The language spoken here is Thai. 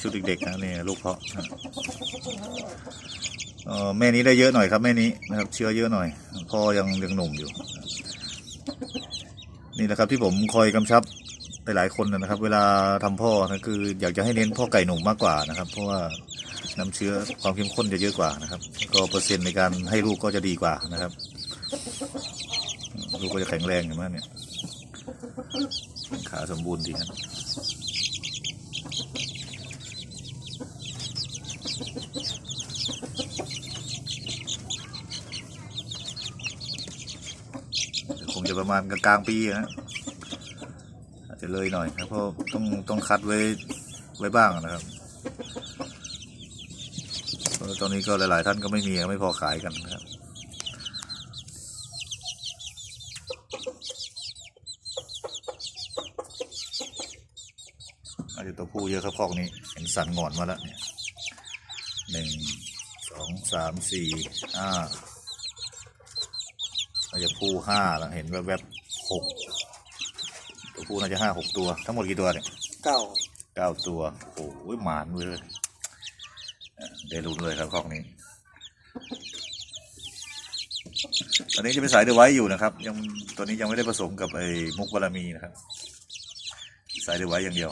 ชุดเด็กๆนะนี่ลูกเพาะเออแม่นี้ได้เยอะหน่อยครับแม่นี้นะครับเชื้อเยอะหน่อยพ่อยังยังหนุ่มอยู่ นี่แหละครับที่ผมคอยกำชับหลายคนนะครับ เวลาทำพ่อนะคือ อยากจะให้เน้นพ่อไก่หนุ่มมากกว่านะครับ เพราะว่าน้ำเชื้อความเข้มข้นจะเยอะกว่านะครับ ก็เปอร์เซ็นต์ในการให้ลูกก็จะดีกว่านะครับ ลูกก็จะแข็งแรงอย่างมากเนี่ยขาสมบูรณ์ดีครั จะประมาณกลางๆปีนะอาจจะเลยหน่อยครับเพราะต้องต้องคัดไว้ไว้บ้างนะครับตอนนี้ก็หลาย ๆ ท่านก็ไม่มีไม่พอขายกันนะครับอาจจะตัวผู้เยอะครับคอกนี้เห็นสันงอนมาแล้วเนี่ยหนึ่งสองสามสี่ห้าาจจะผู้ห้าแล้วเห็นแวบๆหกตัวผู้น่าจะห้าหกตัว ทั้งหมดกี่ตัวเนี่ยเก้าเก้าตัว โอ้โหหมานเลยเอ่อได้ลุ้นเลยครับคอกนี้ ตอนนี้จะเป็นสายเดอะไว้อยู่นะครับ ยังตัวนี้ยังไม่ได้ผสมกับไอ้มุกบารมีนะครับ สายเดอะไว้อย่างเดียว